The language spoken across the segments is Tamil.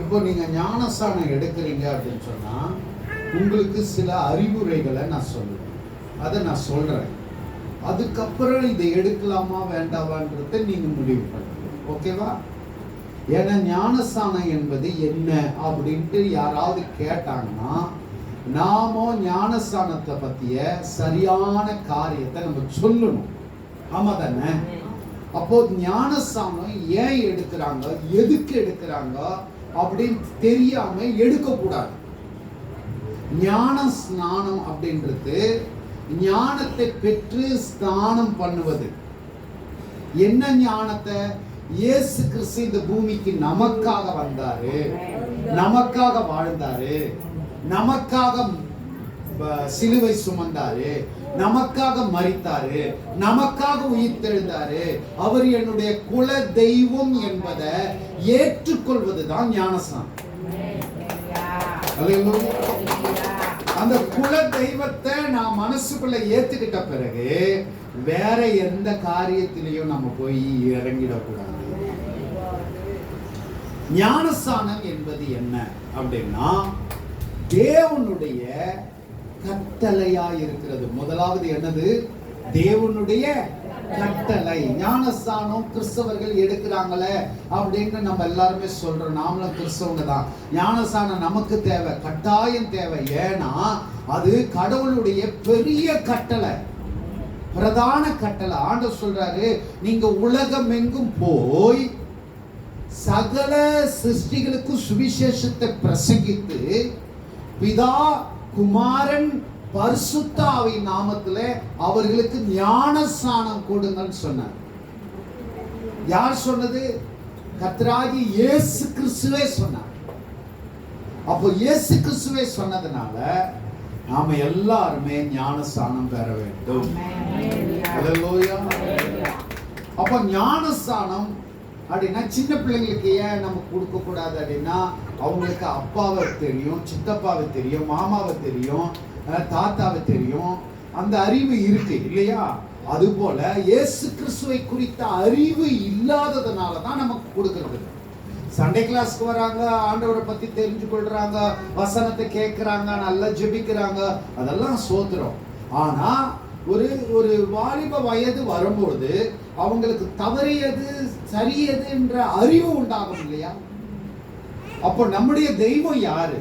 இப்போ நீங்க ஞானஸ்தானம் எடுக்கிறீங்க அப்படின்னு சொன்னா உங்களுக்கு சில அறிவுரைகளை நான் சொல்லுவேன். அதை நான் சொல்றேன். அதுக்கப்புறம் இதை எடுக்கலாமா வேண்டாமான்றத நீங்க முடிவு பண்ணுங்க. ஓகேவா? ஏன்னா ஞானஸ்தானம் என்பது என்ன அப்படின்ட்டு யாராவது கேட்டாங்கன்னா நாம ஞானஸ்தானத்தை பத்திய சரியான காரியத்தை நம்ம சொல்லணும். ஆமா தானே அப்போ ஞானஸ்தானம் ஏன் எடுக்கிறாங்க? எதுக்கு எடுக்கிறாங்க? அப்படின்னு தெரியாம எடுக்கக்கூடாது. ஞான ஸ்நானம் அப்படின்றது ஞானத்தை பெற்று ஸ்நானம் பண்ணுவது. என்ன ஞானத்தை? இயேசு கிறிஸ்து இந்த பூமிக்கு நமக்காக வந்தாரு. நமக்காக வாழ்ந்தாரு. நமக்காக சிலுவை சுமந்தாரு. நமக்காக மறித்தாரு நமக்காக உயிர்த்தெழுந்தாரு. அவர் என்னுடைய குல தெய்வம் என்பதை ஏற்றுக்கொள்வதுதான் ஞானஸ்நானம். அந்த குல தெய்வத்தை நான் மனசுக்குள்ள ஏத்துக்கிட்ட பிறகு வேற எந்த காரியத்திலையும் நம்ம போய் இறங்கிடக்கூடாது. ஞானஸ்தானம் என்பது என்ன அப்படின்னா தேவனுடைய கட்டளையா இருக்கிறது முதலாவது என்னது? தேவனுடைய கட்டளை. ஞானஸ்தானம் கிறிஸ்தவர்கள் எடுக்கிறாங்களே அப்படின்னு நம்ம எல்லாருமே சொல்றோம். நாமளும் கிறிஸ்தவங்க தான். ஞானஸ்தானம் நமக்கு தேவை கட்டாயம் தேவை. ஏன்னா அது கடவுளுடைய பெரிய கட்டளை. பிரதான கட்டளை. ஆண்டு சொல்றாரு நீங்க உலகம் எங்கும் போய் சகல சிருஷ்டிகளுக்கும் சுவிசேஷத்தை பிரசங்கித்து பிதா குமாரன் பரிசுத்தாவி நாமத்துல அவர்களுக்கு ஞானஸ்நானம் கொடுங்கன்னு சொன்னார். யார் சொன்னது? கர்த்தராகி இயேசு கிறிஸ்துவே சொன்னார். அப்போ இயேசு கிறிஸ்துவே சொன்னதுனால நாம எல்லாருமே ஞானஸ்தானம் பெற வேண்டும். அப்போ ஞானஸ்தானம் அப்படின்னா சின்ன பிள்ளைங்களுக்கு ஏன் நம்ம கொடுக்கக்கூடாது அப்படின்னா அவங்களுக்கு அப்பாவை தெரியும் சித்தப்பாவை தெரியும் மாமாவை தெரியும் தாத்தாவை தெரியும். அந்த அறிவு இருக்கு இல்லையா? அதுபோல இயேசு கிறிஸ்துவை குறித்த அறிவு இல்லாததுனால தான் நமக்கு கொடுக்கறது. சண்டே கிளாஸ்க்கு வராங்க ஆண்டவரை பத்தி தெரிஞ்சு கொள்றாங்க வசனத்தை கேட்கறாங்க நல்லா ஜெபிக்கிறாங்க அதெல்லாம் சோத்திரம். ஆனா ஒரு ஒரு வாலிப வயது வரும்போது அவங்களுக்கு தவறியது சரியது என்ற அறிவு உண்டாகும் இல்லையா? அப்போ நம்முடைய தெய்வம் யாரு?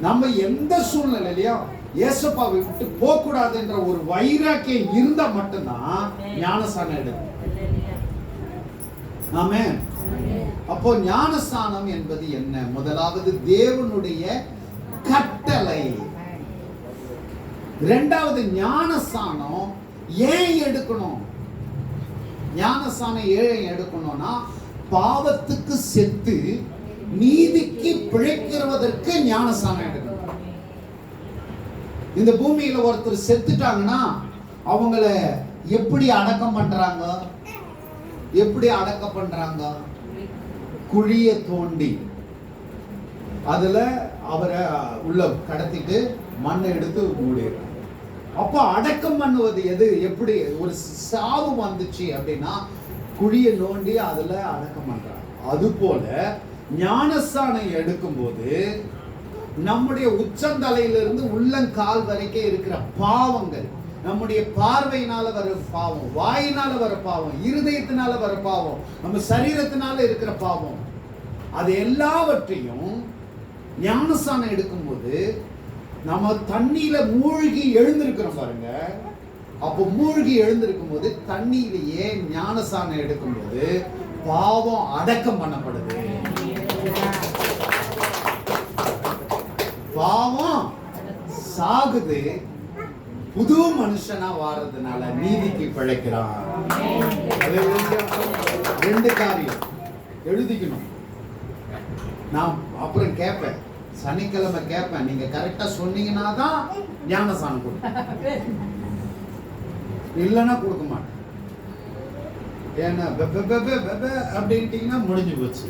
நம்ம எந்த சூழ்நிலையிலையும் ஏசப்பாவை விட்டு போக கூடாதுன்ற ஒரு வைராக்கியம் இருந்தா மட்டும்தான் ஞானஸ்தானம் எடுக்கும். ஆமென். அப்போ ஞானஸ்தானம் என்பது என்ன? முதலாவது தேவனுடைய கட்டளை. ரெண்டாவது ஞானஸ்தானம் ஏன் எடுக்கணும்? ஞானஸ்தானம் ஏன் எடுக்கணும்னா பாவத்துக்கு செத்து நீதிக்கு பிழைக்கிறவதற்கு ஞானஸ்தானம் எடுக்கணும். இந்த பூமியில ஒருத்தர் செத்துட்டாங்கன்னா அவங்கள எப்படி அடக்கம் பண்றாங்க? எப்படி அடக்கம் பண்றாங்க? குழிய தோண்டி. அதுல அவரை உள்ள கடத்திட்டு மண்ணை எடுத்து மூடிடுறாங்க. அப்போ அடக்கம் பண்ணுவது எது? எப்படி? ஒரு சாவு வந்துச்சு அப்படின்னா குழியை நோண்டி அதில் அடக்கம் பண்ணுறாங்க அதுபோல ஞானஸ்தானம் எடுக்கும்போது நம்முடைய உச்சந்தலையிலிருந்து உள்ளங்கால் வரைக்கும் இருக்கிற பாவங்கள் நம்முடைய பார்வையினால வர பாவம் வாயினால வர பாவம் இருதயத்தினால வர பாவம் நம்ம சரீரத்தினால இருக்கிற பாவம் அது எல்லாவற்றையும் ஞானஸ்தானம் எடுக்கும்போது நம்ம தண்ணியில மூழ்கி எழுந்திருக்கிறோம் பாருங்க. அப்போ மூழ்கி எழுந்திருக்கும் போது தண்ணியிலேயே எடுக்கும் எடுக்கும்போது பாவம் அடக்கம் பண்ணப்படுது. பாவம் சாகுது. புது மனுஷனா வாரதுனால நீதிக்கு பிழைக்கிறான். ரெண்டு காரியம். எழுதிக்கணும். நான் அப்புறம் கேட்பேன் சனிக்கிழமை கேட்பேன். நீங்க கரெக்டா சொன்னீங்கன்னா தான் ஞானசானம் கொடுப்பேன். இல்லைன்னா கொடுக்க மாட்டேன். ஏன்னா அப்படின்ட்டீங்கன்னா முடிஞ்சு போச்சு.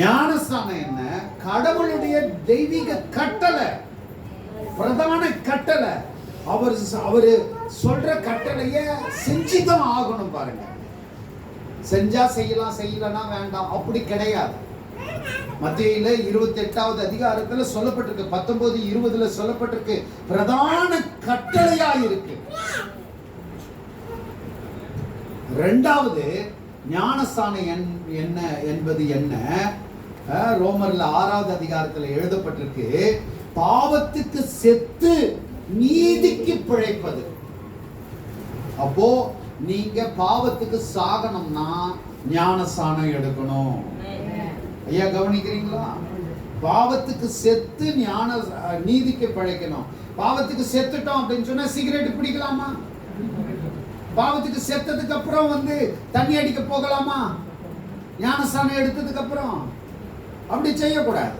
ஞானஸ்தானம் என்ன? கடவுளுடைய தெய்வீக கட்டளை பிரதான கட்டளை. அவர் அவரு சொல்ற கட்டளைய செஞ்சுதான் ஆகணும் பாருங்க. செஞ்சா செய்யலாம் செய்யலன்னா வேண்டாம். அப்படி கிடையாது. மத்தியில இருபத்தி எட்டாவது அதிகாரத்துல சொல்லப்பட்டிருக்கு பத்தொன்பது இருபதுல சொல்லப்பட்டிருக்கு. பிரதான கட்டளையா இருக்கு ரெண்டாவது ஞானஸ்தானம் என்- என்ன என்பது என்ன? ரோமர்ல ஆறாவது அதிகாரத்துல எழுதப்பட்டிருக்கு பாவத்துக்கு செத்து நீதிக்கு பிழைப்பது. அப்போ நீங்க பாவத்துக்கு சாகணும்னா ஞானஸ்தானம் எடுக்கணும். ஐயா கவனிக்கிறீங்களா? பாவத்துக்கு செத்து ஞான நீதிக்கு பழைக்கணும். பாவத்துக்கு செத்துட்டோம் அப்படின்னு சொன்னா சிகரெட் பிடிக்கலாமா? பாவத்துக்கு செத்ததுக்கு அப்புறம் வந்து தண்ணி அடிக்க போகலாமா? ஞானசானம் எடுத்ததுக்கு அப்புறம். அப்படி செய்யக்கூடாது.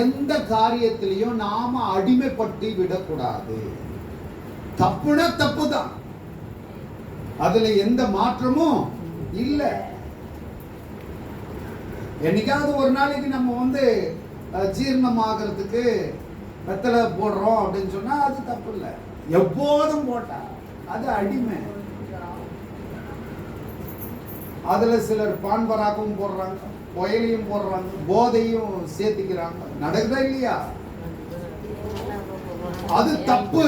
எந்த காரியத்திலையும் நாம அடிமைப்பட்டு விடக்கூடாது. தப்புனா தப்பு தான் அதுல எந்த மாற்றமும் இல்லை. என்னைக்காவது ஒரு நாளைக்கு நம்ம வந்து அஹ், ஜீரணமாகறதுக்கு வெத்தலை போடுறோம் அப்படின்னு சொன்னா அது தப்பு இல்லை எப்போதும் போட்டா அது அடிமை. அதுல சிலர் பான்பராகவும் போடுறாங்க புயலையும் போடுறாங்க போதையும் சேர்த்துக்கிறாங்க. நடக்குதா இல்லையா? அது தப்பு.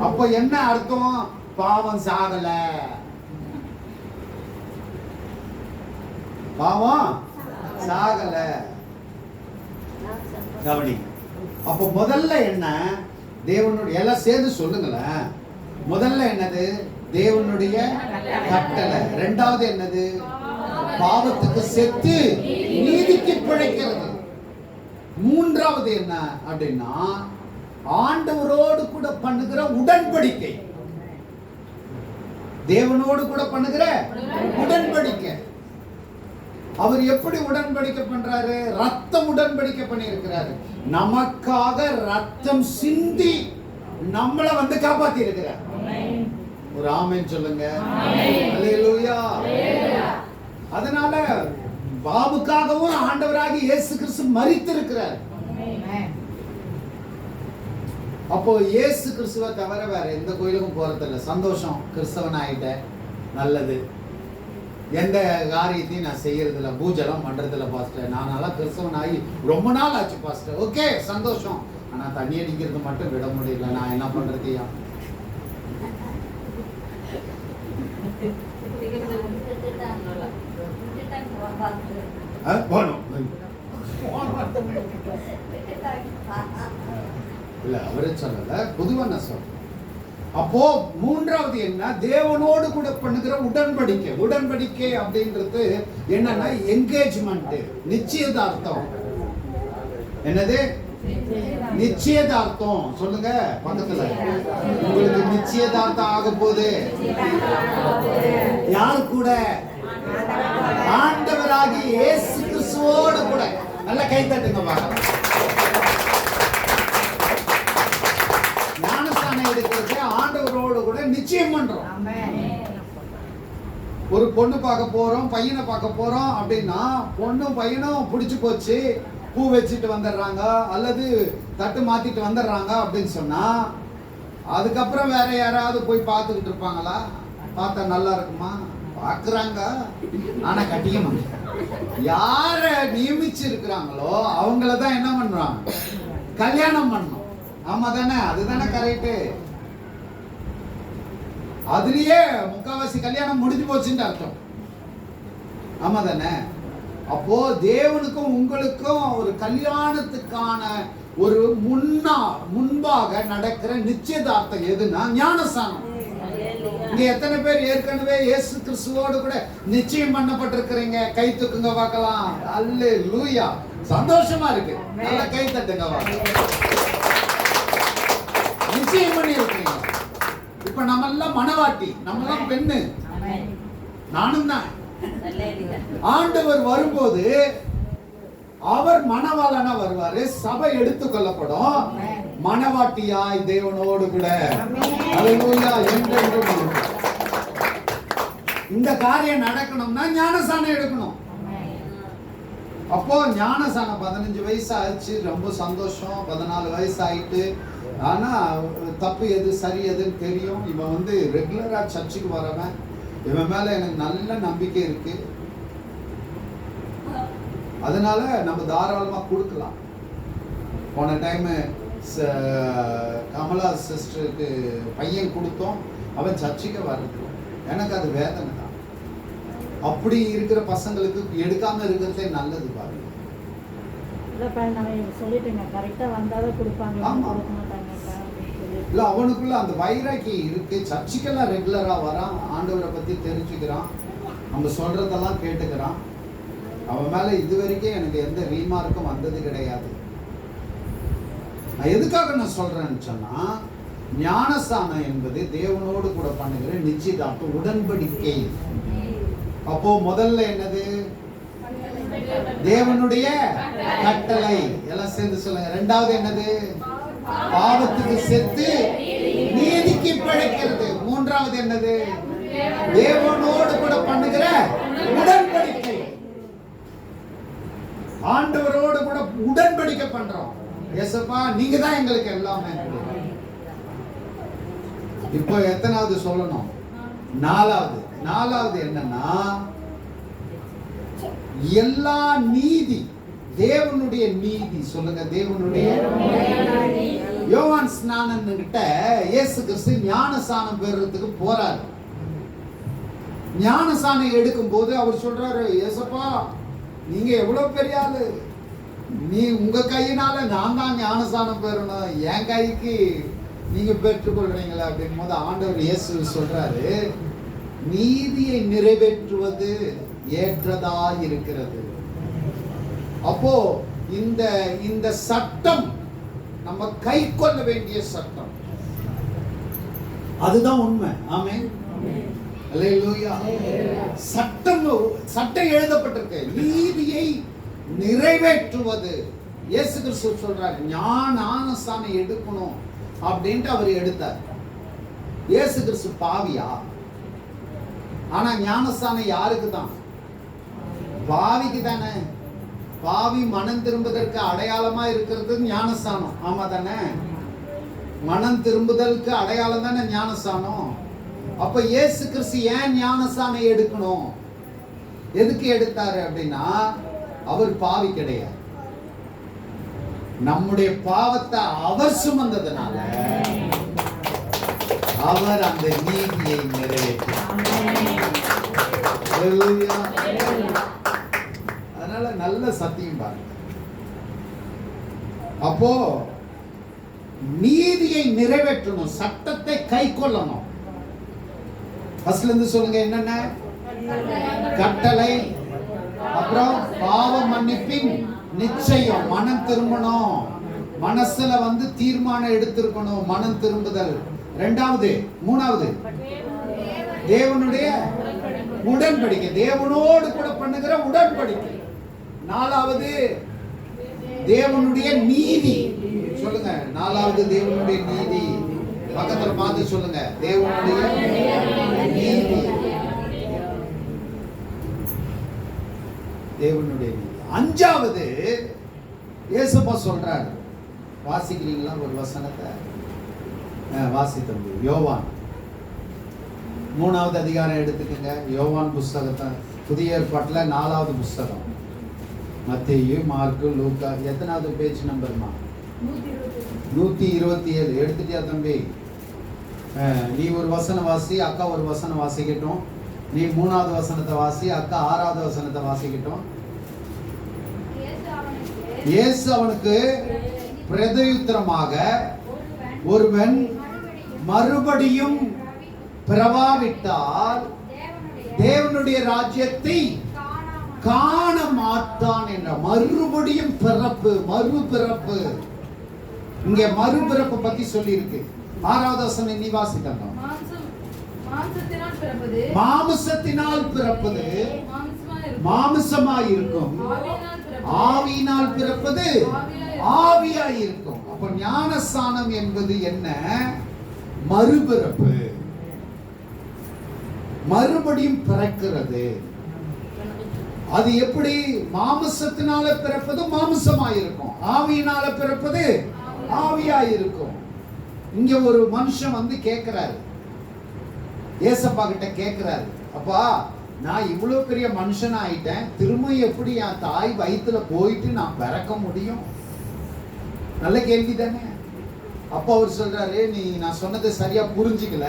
அப்ப என்ன அர்த்தம்? பாவம் சாகலை. பாவம்? சாகல. கவனி. அப்ப முதல்ல என்ன? தேவனுடைய எல்லாம் சேர்ந்து சொல்லுங்களேன். முதல்ல என்னது? தேவனுடைய கட்டளை. ரெண்டாவது என்னது? பாவத்துக்கு செத்து நீதிக்கு பிழைக்கிறது. மூன்றாவது என்ன அப்படின்னா ஆண்டவரோடு கூட பண்ணுகிற உடன்படிக்கை. தேவனோடு கூட பண்ணுகிற உடன்படிக்கை. அவர் எப்படி உடன்படிக்கை பண்றாரு? ரத்தம் உடன்படிக்கை பண்ணியிருக்கிறாரு. நமக்காக ரத்தம் சிந்தி நம்மளை வந்து காப்பாத்தி இருக்கிறார் ஒரு ஆமென் சொல்லுங்க. அதனால பாபுக்காகவும் ஆண்டவராகி இயேசு கிறிஸ்து மரித்திருக்கிறார். அப்போ இயேசு கிறிஸ்துவை தவிர வேற எந்த கோயிலுக்கும் போறதில்ல. சந்தோஷம். கிறிஸ்தவன் ஆயிட்டேன் நல்லது. எந்த காரியத்தையும் நான் செய்யறதில்ல. பூஜைலாம் பண்றதில்ல பாஸ்டர். நானெல்லாம் கிறிஸ்தவன் ஆகி ரொம்ப நாள் ஆச்சு பாஸ்டர். ஓகே சந்தோஷம். ஆனா தண்ணி அடிக்கிறது மட்டும் விட முடியல. நான் என்ன பண்றதையா போனோம் இல்ல அவரே சொல்லல. பொதுவா நான் சொல்றேன் அப்போ மூன்றாவது என்ன? தேவனோடு கூட பண்ணுகிற உடன்படிக்கை. உடன்படிக்கை அப்படின்றது என்னன்னா என்கேஜ்மெண்ட் நிச்சயதார்த்தம். என்னது? நிச்சயதார்த்தம். சொல்லுங்க பக்கத்துல. உங்களுக்கு நிச்சயதார்த்தம் ஆக போகுது. யார் கூட? ஆண்டவராகி இயேசு கிறிஸ்துவோடு கூட. நல்ல கை தட்டுங்க பார்க்கலாம். ஞானஸ்தானம் எடுக்கிறது ஆண்டவரோடு கூட நிச்சயம் பண்றோம். ஒரு பொண்ணு பார்க்க போறோம் பையனை பார்க்க போறோம் அப்படின்னா பொண்ணும் பையனும் பிடிச்சு போச்சு பூ வச்சுட்டு வந்துடுறாங்க அல்லது தட்டு மாத்திட்டு வந்துடுறாங்க அப்படின்னு சொன்னா அதுக்கப்புறம் வேற யாராவது போய் பார்த்துக்கிட்டு இருப்பாங்களா? பார்த்தா நல்லா இருக்குமா? பார்க்குறாங்க. ஆனா கட்டிக்கணும் யார நியமிச்சு இருக்கிறாங்களோ அவங்கள தான் என்ன பண்றாங்க? கல்யாணம் பண்ணணும். ஆமா தானே அதுதானே கரெக்டு அதுலயே முக்காவாசி கல்யாணம் முடிஞ்சு போச்சுன்னு அர்த்தம். ஆமா தானே அப்போ தேவனுக்கும் உங்களுக்கும் ஒரு கல்யாணத்துக்கான ஒரு முன்னா முன்பாக நடக்கிற நிச்சயதார்த்தம் எதுன்னா ஞானசானம் இங்க எத்தனை பேர் ஏற்கனவே இயேசு கிறிஸ்துவோடு கூட நிச்சயம் பண்ணப்பட்டிருக்கிறீங்க? கை தூக்குங்க பார்க்கலாம். அல்ல லூயா சந்தோஷமா இருக்கு. நல்லா கை தட்டுங்க பார்க்கலாம். நிச்சயம் பண்ணி இருக்கீங்க இப்ப நம்ம எல்லாம் மனவாட்டி நம்ம எல்லாம் பெண்ணு. நானும் தான். ஆண்டவர் வரும்போது அவர் மனவாளனா வருவாரு சபை எடுத்துக்கொள்ளப்படும் மனவாட்டியாய் தேவனோடு கூட. இந்த காரியம் நடக்கணும்னா ஞானசானம் எடுக்கணும். அப்போ ஞானசானம் பதினஞ்சு வயசு ஆயிடுச்சு ரொம்ப சந்தோஷம். பதினாலு வயசு ஆயிட்டு ஆனா தப்பு எது சரி எதுன்னு தெரியும். இவன் வந்து ரெகுலரா சர்ச்சுக்கு வரவன். இவன் மேல எனக்கு நல்ல நம்பிக்கை இருக்கு. அதனால நம்ம தாராளமா கொடுக்கலாம். போன டைம் கமலா சிஸ்டருக்கு பையன் கொடுத்தோம். அவன் சர்ச்சுக்கு வரல எனக்கு அது வேதனை தான். அப்படி இருக்கிற பசங்களுக்கு எடுக்காம இருக்கிறதே நல்லது பாருங்க. சொல்லிட்டேங்க. கரெக்டாக வந்தால் தான் கொடுப்பாங்க ஆமா. கொடுக்க மாட்டாங்கக்கா அப்படின்னு சொல்லிட்டு இல்லை அவனுக்குள்ள அந்த வைராக்கியம் இருக்கு. சர்ச்சுக்கெல்லாம் ரெகுலராக வரான். ஆண்டவரை பற்றி தெரிஞ்சுக்கிறான். நம்ம சொல்றதெல்லாம் கேட்டுக்கிறான். அவன் மேலே இது வரைக்கும் எனக்கு எந்த ரீமார்க்கும் வந்தது கிடையாது. நான் எதுக்காக நான் சொல்றேன்னு சொன்னா ஞானஸ்தானம் என்பது தேவனோடு கூட பண்ணுகிற நிச்சயதார்த்த உடன்படிக்கை. அப்போ முதல்ல என்னது? தேவனுடைய கட்டளை. எல்லாம் சேர்ந்து சொல்லுங்க. ரெண்டாவது என்னது? பாவத்துக்கு செத்து நீதிக்கு பிழைக்கிறது. மூன்றாவது என்னது? தேவனோடு கூட பண்ணுகிற உடன்படிக்கை. ஆண்டவரோடு கூட உடன்படிக்கை பண்றோம். ஏசப்பா நீங்க தான் எங்களுக்கு எல்லாமே. இப்போ எத்தனாவது சொல்லணும்? நாலாவது. நாலாவது என்னன்னா எல்லா நீதி தேவனுடைய நீதி சொல்லுங்க தேவனுடைய யோவான் ஸ்நானன் கிட்ட இயேசு கிறிஸ்து ஞானசானம் பெறுறதுக்கு போறாரு. ஞானசானம் எடுக்கும் போது அவர் சொல்றாரு ஏசப்பா நீங்க எவ்வளவு பெரிய ஆளு. நீ உங்க கையினால நான் தான் ஞானசானம் பெறணும். என் கைக்கு நீங்க பெற்றுக்கொள்றீங்களா அப்படின் போது ஆண்டவர் இயேசு சொல்றாரு நீதியை நிறைவேற்றுவது ஏற்றதா இருக்கிறது அப்போ இந்த இந்த சட்டம் நம்ம கை கொள்ள வேண்டிய சட்டம். அதுதான் உண்மை. ஆமே சட்டம் சட்டம் எழுதப்பட்டிருக்கு. நீதியை நிறைவேற்றுவது. இயேசு கிறிஸ்து சொல்றாரு ஞான ஆனஸ்தானம் எடுக்கணும் அப்படின்ட்டு அவர் எடுத்தார். இயேசு கிறிஸ்து பாவியா? ஆனா ஞானஸ்தானம் யாருக்கு தான் பாவிக்கு தானே பாவி மனம் திரும்புதற்கு அடையாளமா இருக்கிறது ஞானஸ்தானம். ஆமா தானே? மனம் திரும்புதலுக்கு அடையாளம் தானே ஞானஸ்தானம்? அப்ப இயேசு கிறிஸ்து ஏன் ஞானஸ்தானம் எடுக்கணும்? எதுக்கு எடுத்தாரு அப்படின்னா அவர் பாவி கிடையாது. நம்முடைய பாவத்தை அவர் சுமந்ததுனால அவர் அந்த நீதியை நிறைவேற்றினார். அதனால நல்ல சத்தியம் பாருங்க. அப்போ நீதியை நிறைவேற்றணும் சட்டத்தை கை கொள்ளணும். ஃபர்ஸ்ட்ல இருந்து சொல்லுங்க என்னென்ன? கட்டளை. அப்புறம் பாவ மன்னிப்பின் நிச்சயம் மனம் திரும்பணும். மனசுல வந்து தீர்மானம் எடுத்திருக்கணும் மனம் திரும்புதல். ரெண்டாவது மூணாவது. தேவனுடைய உடன்படிக்கை. தேவனோடு கூட பண்ணுகிற உடன்படிக்கை. நாலாவது தேவனுடைய நீதி. சொல்லுங்க நாலாவது தேவனுடைய நீதி. பக்கத்துல பார்த்து சொல்லுங்க தேவனுடைய நீதி. தேவனுடைய நீதி. அஞ்சாவது இயேசுப்பா சொல்றாரு. வாசிக்கிறீங்களா ஒரு வசனத்தை? அஹ், யோவான். மூணாவது அதிகாரம் எடுத்துக்கங்க. யோவான் புஸ்தகத்தை புதிய ஏற்பாட்டில் நாலாவது புஸ்தகம். மத்தேயு மார்க்கு லூக்கா எத்தனாவது பேஜ் நம்பர்மா நூத்தி இருபத்தி ஏழு எடுத்துட்டியா தம்பி? அஹ், நீ ஒரு வசனம் வாசி அக்கா ஒரு வசனம் வாசிக்கட்டும். நீ மூணாவது வசனத்தை வாசி அக்கா ஆறாவது வசனத்தை வாசிக்கட்டும். இயேசு அவனுக்கு பிரதியுத்தரமாக ஒருவன் மறுபடியும் பிறவாவிட்டால் தேவனுடைய ராஜ்யத்தை காண மாட்டான் என்ற மறுபடியும் பிறப்பு மறுபிறப்பு. இங்க மறுபிறப்பு பத்தி சொல்லி இருக்கு ஆறாவது வசனம் நீ மாம்சம் மாம்சத்தினால் பிறப்பது. மாம்சமாய் இருக்கும். ஆவியினால் பிறப்பது. ஆவியாய் இருக்கும். அப்ப ஞானஸ்தானம் என்பது என்ன? மறுபிறப்பு. மறுபடியும் பிறக்கிறது. அது எப்படி மாமிசத்தினால பிறப்பது மாமிசமாய் இருக்கும் ஆவியினால பிறப்பது ஆவியாய் இருக்கும் இங்க ஒரு மனுஷன் வந்து கேட்கிறாரு ஏசப்பா கிட்ட கேட்கிறாரு அப்பா நான் இவ்வளோ பெரிய மனுஷன் ஆயிட்டேன் திரும்ப எப்படி என் தாய் வயிற்றுல போயிட்டு நான் பிறக்க முடியும்? நல்ல கேள்வி தானே. அப்பா அவர் சொல்றாரு நீ நான் சொன்னதை சரியா புரிஞ்சுக்கல.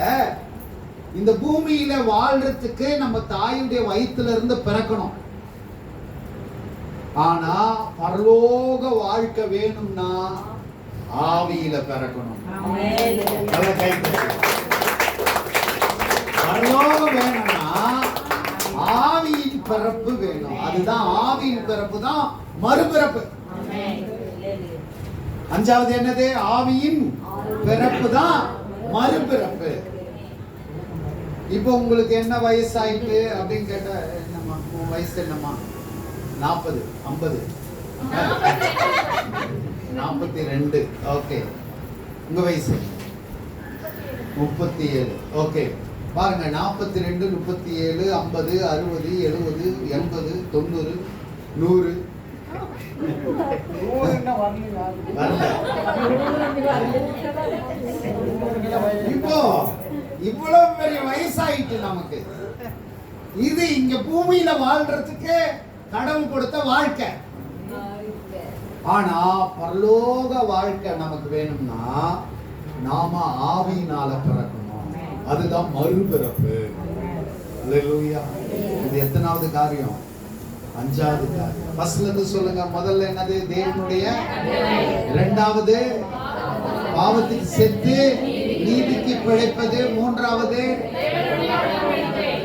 இந்த பூமியில வாழ்றதுக்கு நம்ம தாயுடைய வயிற்றுல இருந்து பிறக்கணும். ஆனா பரலோக வாழ்க்கை வேணும்னா ஆவியில பிறக்கணும். பரலோகம் வேணும்னா ஆவியின் பிறப்பு வேணும். அதுதான் ஆவியின் பிறப்பு தான் மறுபிறப்பு. அஞ்சாவது என்னது? ஆவியின் பிறப்பு தான் மறுபிறப்பு. இப்போ உங்களுக்கு என்ன வயசு ஆயிட்டு அப்படின்னு கேட்டா என்னம்மா உன் வயசு என்னம்மா? நாற்பது ஐம்பது. நாற்பத்தி ரெண்டு. ஓகே. உங்க வயசு? முப்பத்தி ஏழு. ஓகே. பாருங்க நாற்பத்தி ரெண்டு முப்பத்தி ஏழு ஐம்பது அறுபது எழுபது எண்பது தொண்ணூறு நூறு. இப்போ இவ்வளவு பெரிய வயசாயிட்டு நமக்கு. இது இங்க பூமியில வாழ்றதுக்கு கடவுள் கொடுத்த வாழ்க்கை. ஆனா பரலோக வாழ்க்கை நமக்கு வேணும்னா நாம ஆவியினால பிறக்கணும். அதுதான் மறுபிறப்பு. இது எத்தனாவது காரியம்? அஞ்சாவது காரியம். ஃபர்ஸ்ட்ல இருந்து சொல்லுங்க முதல்ல என்னது? தேவனுடைய இரண்டாவது பாவத்துக்கு செத்து நீதிக்கு பிழைப்பது. மூன்றாவது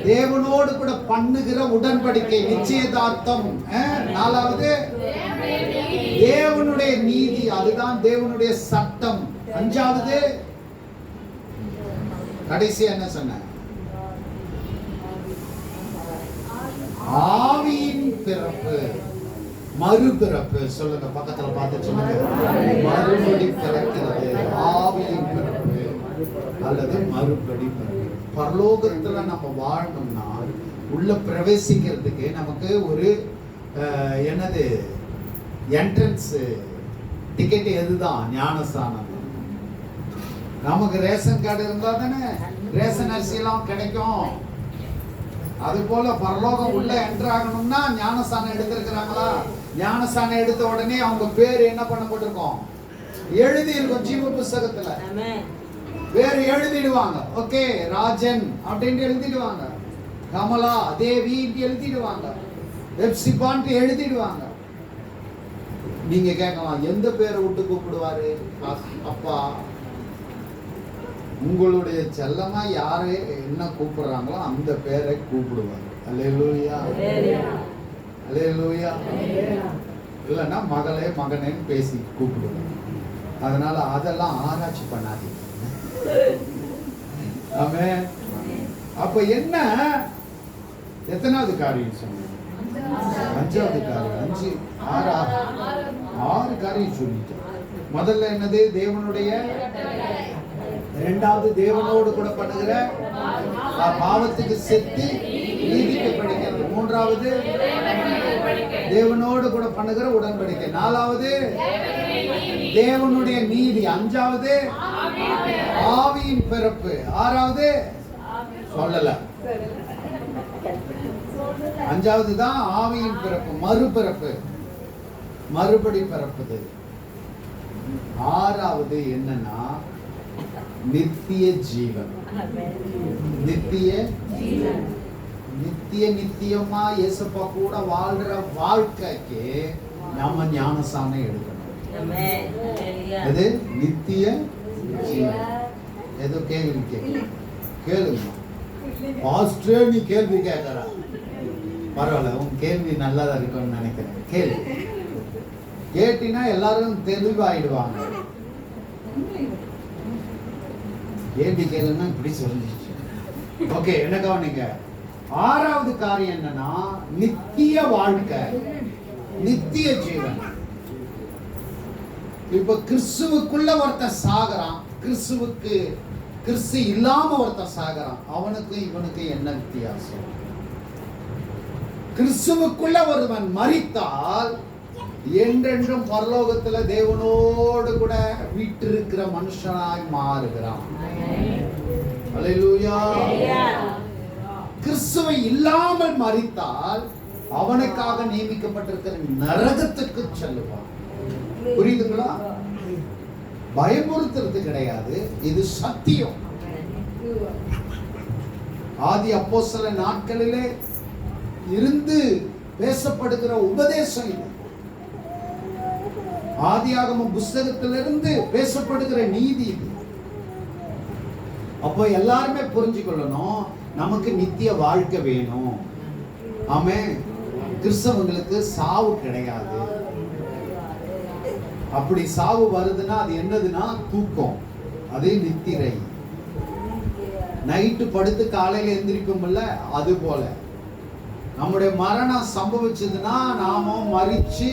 தேவனோடு கூட பண்ணுகிற உடன்படிக்கை நிச்சயதார்த்தம். நாலாவது தேவனுடைய நீதி அதுதான் தேவனுடைய சட்டம். அஞ்சாவது கடைசி என்ன சொன்ன? ஆவியின் பிறப்பு மறுபிறப்பு. சொல்லுங்க பக்கத்துல பார்த்து சொல்லுங்க. மறுபடி பிறக்கிறது. ஆவியின் பிறப்பு அல்லது மறுபடி பிறப்பு. பரலோகத்துல நம்ம வாழணும்னா உள்ள பிரவேசிக்கிறதுக்கு நமக்கு ஒரு என்னது என்ட்ரன்ஸ் டிக்கெட் எதுதான்? ஞானஸ்தானம். நமக்கு ரேஷன் கார்டு இருந்தா தானே? ரேஷன் அரிசி எல்லாம் கிடைக்கும். அது போல பரலோகம் உள்ள என்டர் ஆகணும்னா ஞானஸ்தானம் எடுத்திருக்கிறாங்களா? ஞானஸ்தானம் எடுத்த உடனே அவங்க பேர் என்ன பண்ணப்பட்டிருக்கோம் எழுதி இருக்கும் ஜீவ புஸ்தகத்துல. வேற எழுதிடுவாங்க. ஓகே ராஜன் அப்படின்ட்டு எழுதிடுவாங்க. கமலா தேவி எழுதிடுவாங்க. வெப்சிபான்ட்டு எழுதிடுவாங்க. நீங்க கேட்கலாம் எந்த பேரை விட்டு கூப்பிடுவாரு? அப்பா உங்களுடைய செல்லமா யாரு? என்ன கூப்பிடுறாங்களோ அந்த பேரை கூப்பிடுவாங்க அல்லேலூயா. அல்லேலூயா. இல்லைன்னா மகளே மகனேன்னு பேசி கூப்பிடுவாங்க அதனால அதெல்லாம் ஆராய்ச்சி பண்ணாதீங்க. ஆமே அப்ப என்ன? எத்தனாவது காரியம் சொன்னீங்க? அஞ்சாவது காரியம். அஞ்சு. ஆறு? ஆறு காரியம் சொல்லிட்டேன். முதல்ல என்னது? தேவனுடைய இரண்டாவது தேவனோடு கூட பண்ணுகிற ஆ, பாவத்துக்கு செத்து நீதிக்கு படிக்கிறது மூன்றாவது தேவனோடு கூட பண்ணுகிற உடன்படிக்கை. நாலாவது தேவனுடைய நீதி. அஞ்சாவது ஆவியின் பிறப்பு. ஆறாவது? சொல்லல. அஞ்சாவது தான் ஆவியின் பிறப்பு மறுபிறப்பு. மறுபடி பிறப்புது. ஆறாவது என்னன்னா நித்திய ஜீவன். நித்திய? நித்திய நித்தியமா இயேசப்பா கூட வாழ்ற வாழ்க்கைக்கு நாம ஞானசானம் எடுக்கணும். அது நித்திய ஏதோ கேள்வி கேட்கு கேளுங்க. பாஸ்டரே நீ கேள்வி கேட்கற. பரவாயில்ல உன் கேள்வி நல்லா தான் இருக்கும்னு நினைக்கிறேன். கேள்வி கேட்டினா எல்லாரும் தெளிவாயிடுவாங்க. கேள்வி கேளுன்னா இப்படி சொல்லிச்சு ஓகே என்ன கவனிங்க? ஆறாவது காரியம் என்னன்னா நித்திய வாழ்க்கை. நித்திய ஜீவன். இப்ப கிறிஸ்துவுக்குள்ள ஒருத்தன் சாகுறான். கிறிஸ்துவுக்கு கிறிஸ்து இல்லாம ஒருத்தன் சாகிறான். அவனுக்கு இவனுக்கு என்ன வித்தியாசம்? கிறிஸ்துவுக்குள்ள ஒருவன் மறித்தால் என்றென்றும் பரலோகத்துல தேவனோடு கூட வீட்டிருக்கிற மனுஷனாய் மாறுகிறான். கிறிஸ்துவை இல்லாமல் மறித்தால் அவனுக்காக நியமிக்கப்பட்டிருக்கிற நரகத்துக்கு செல்லுவான். புரியுதுங்களா? பயமுறுத்துறது கிடையாது. இது சத்தியம். ஆதி அப்போ சில நாட்களிலே இருந்து பேசப்படுகிற உபதேசம் இது. ஆதியாகம புஸ்தகத்திலிருந்து பேசப்படுகிற நீதி இது. அப்போ எல்லாருமே புரிஞ்சுக்கொள்ளணும். நமக்கு நித்திய வாழ்க்கை வேணும். ஆமே கிறிஸ்தவங்களுக்கு சாவு கிடையாது. அப்படி சாவு வருதுன்னா அது என்னதுன்னா தூக்கம். அது நித்திரை. நைட்டு படுத்து காலையில எந்திரிக்கும்ல அது போல. நம்முடைய மரணம் சம்பவிச்சதுன்னா நாம மறிச்சு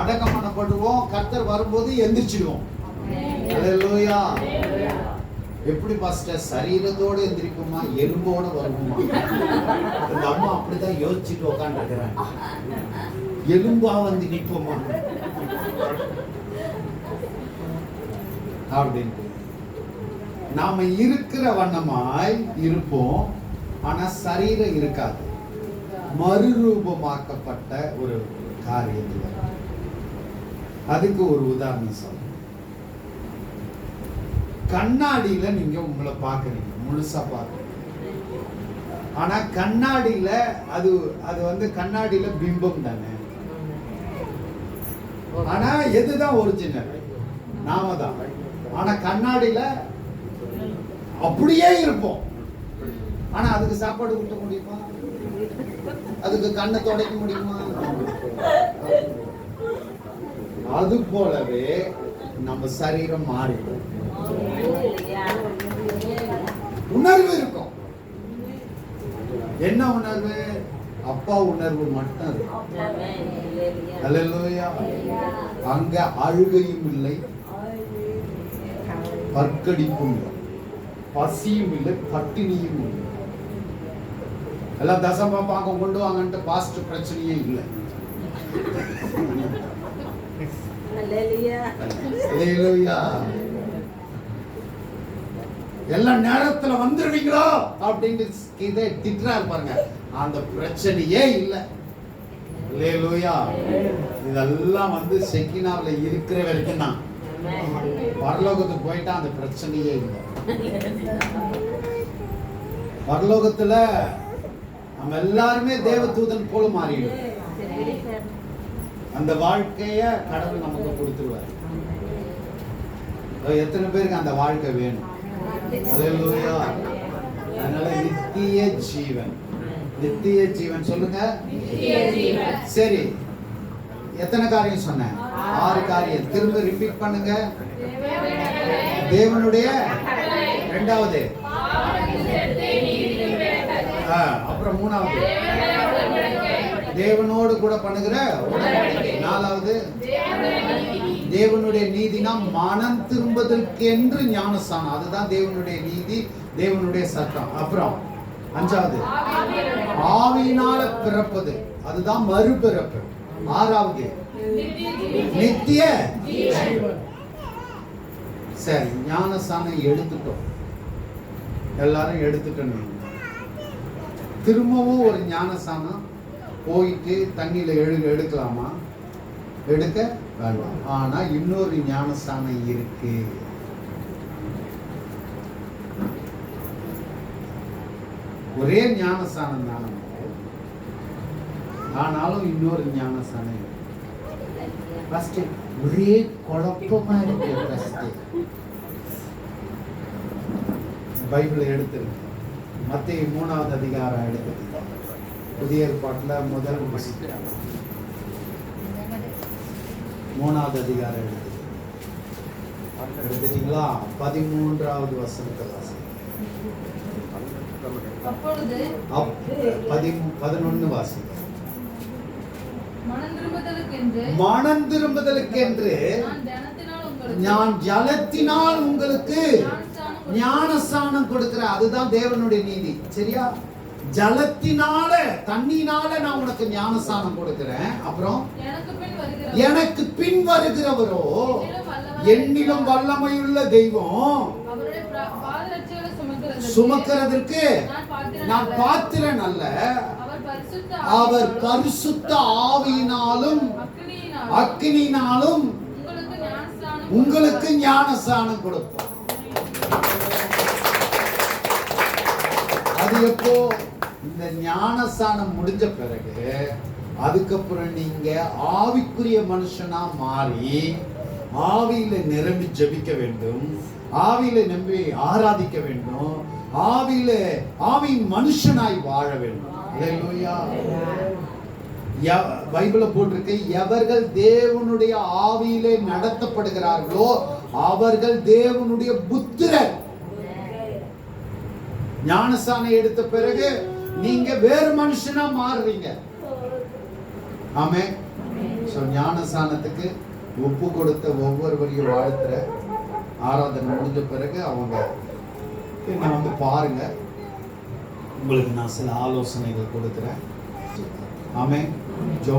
அடக்கம் பண்ணப்படுவோம் கர்த்தர் வரும்போது எந்திரிச்சிடுவோம். எப்படி பாஸ்டர் சரீரத்தோட எந்திரிக்குமா? எலும்போட வருமா இந்த அம்மா அப்படிதான் யோசிச்சுட்டு உட்காந்துருக்கிறாங்க எலும்பா வந்து நிற்போமா? அப்படின்ட்டு நாம இருக்கிற வண்ணமாய் இருப்போம் ஆனா சரீரம் இருக்காது. மறுரூபமாக்கப்பட்ட ஒரு காரியத்துல அதுக்கு ஒரு உதாரணம் சொல்றேன். கண்ணாடியில நீங்க உங்களை பாக்குறீங்க முழுசா பாக்குறீங்க ஆனா கண்ணாடியில அது அது வந்து கண்ணாடியில பிம்பம் தானே. ஆனா எதுதான் ஒரிஜினல் நாம தான் ஆனா கண்ணாடியில அப்படியே இருப்போம். ஆனா அதுக்கு சாப்பாடு ஊட்ட முடியுமா? அதுக்கு கண்ணை துடைக்க முடியுமா? அது போலவே நம்ம சரீரம் மாறிடும். உணர்வு இருக்கும். என்ன உணர்வு? அப்பா உணர்வு மட்டும் இருக்கும். அங்க அழுகையும் இல்லை. பற்கடிப்பும் இல்லை பசியும் இல்லை பட்டினியும் இல்லை. எல்லாம் தசமா பாக்கம் கொண்டு வாங்கன்ட்டு பாஸ்ட் பிரச்சனையே இல்லை. எல்லா நேரத்துல வந்துருவீங்களோ அப்படின்னு இதை திட்டுறாரு பாருங்க. அந்த பிரச்சனையே இல்லை. இதெல்லாம் வந்து செக்கினாவுல இருக்கிற வரைக்கும் தான். பரலோகத்துக்கு போயிட்டா அந்த பிரச்சனையே இல்லை. பரலோகத்துல நம்ம எல்லாருமே தேவதூதன் போல மாறிடும். அந்த வாழ்க்கைய கடவுள் நமக்கு கொடுத்துருவார். எத்தனை பேருக்கு அந்த வாழ்க்கை வேணும்? அதனால நித்திய ஜீவன். நித்திய ஜீவன் சொல்லுங்க. சரி. எத்தனை காரியம் சொன்னேன்? ஆறு காரியம். திரும்ப ரிப்பீட் பண்ணுங்க. தேவனுடைய ரெண்டாவது. அப்புறம் மூணாவது. தேவனோடு கூட பண்ணுகிற நாலாவது. தேவனுடைய நீதினா மனம் திரும்பதற்கென்று ஞானஸ்தானம். அதுதான் தேவனுடைய நீதி தேவனுடைய சட்டம் அப்புறம் அஞ்சாவது. ஆவியினால பிறப்பது. அதுதான் மறுபிறப்பு. ஆறாவது நித்திய. சரி சரி சாணம் எடுத்துட்டோம். எல்லாரும் எடுத்துட்டோம். திரும்பவும் ஒரு ஞானஸ்தானம் போயிட்டு தண்ணியில எழு எடுக்கலாமா? எடுக்க வேண்டாம். ஆனா இன்னொரு ஞானஸ்தானம் இருக்கு. ஒரே ஞானஸ்தானம் தான் தானே ஆனாலும் இன்னொரு ஞானஸ்தானம் இருக்கு. ஃபர்ஸ்ட் ஒரே குழப்பமா இருக்கு ஃபர்ஸ்ட் பைபிளை எடுத்துருக்கு மத்திய மூணாவது அதிகாரம் எடுத்து புதிய ஏற்பாட்டில் முதல். மூணாவது அதிகாரம் எடுத்து எடுத்துட்டீங்களா? பதிமூன்றாவது வசனத்தை வாசி அப்பொழுது அப் பதிமூ பதினொன்னு வாசி மனம் திரும்புதலுக்கென்று நான் ஜலத்தினால் உங்களுக்கு. ஞானஸ்தானம் கொடுக்கிற அதுதான் தேவனுடைய நீதி. சரியா? ஜலத்தினால தண்ணினால நான் உனக்கு ஞானஸ்தானம் கொடுக்கிறேன். அப்புறம்? எனக்கு பின் வருகிறவரோ. என்னிலும் வல்லமையுள்ள தெய்வம். சுமக்கிறதற்கு நான் பாத்திரன் அல்ல. அவர் பரிசுத்த ஆவியினாலும் அக்னினாலும் உங்களுக்கு ஞானஸ்நானம் உங்களுக்கு ஞானஸ்தானம் கொடுப்பார். அது எப்போ? இந்த ஞானஸ்தானம் முடிஞ்ச பிறகு அதுக்கப்புறம் நீங்க ஆவிக்குரிய மனுஷனா மாறி ஆவியில நிரம்பி ஜெபிக்க வேண்டும் ஆவியில நம்பி ஆராதிக்க வேண்டும் ஆவியில ஆவியின் மனுஷனாய் வாழ வேண்டும். பைபிள போட்டிருக்கு. எவர்கள் தேவனுடைய ஆவியிலே நடத்தப்படுகிறார்களோ அவர்கள் தேவனுடைய புத்திரர். ஞானசானை எடுத்த பிறகு நீங்க வேறு மனுஷனா மாறுறீங்க. ஆமே சோ ஞானஸ்தானத்துக்கு ஒப்பு கொடுத்த ஒவ்வொருவரையும் வாழ்த்துற ஆராதனை முடிஞ்ச பிறகு அவங்க என்ன வந்து பாருங்க. உங்களுக்கு நான் சில ஆலோசனைகள் கொடுக்குறேன். ஆமே ஜோ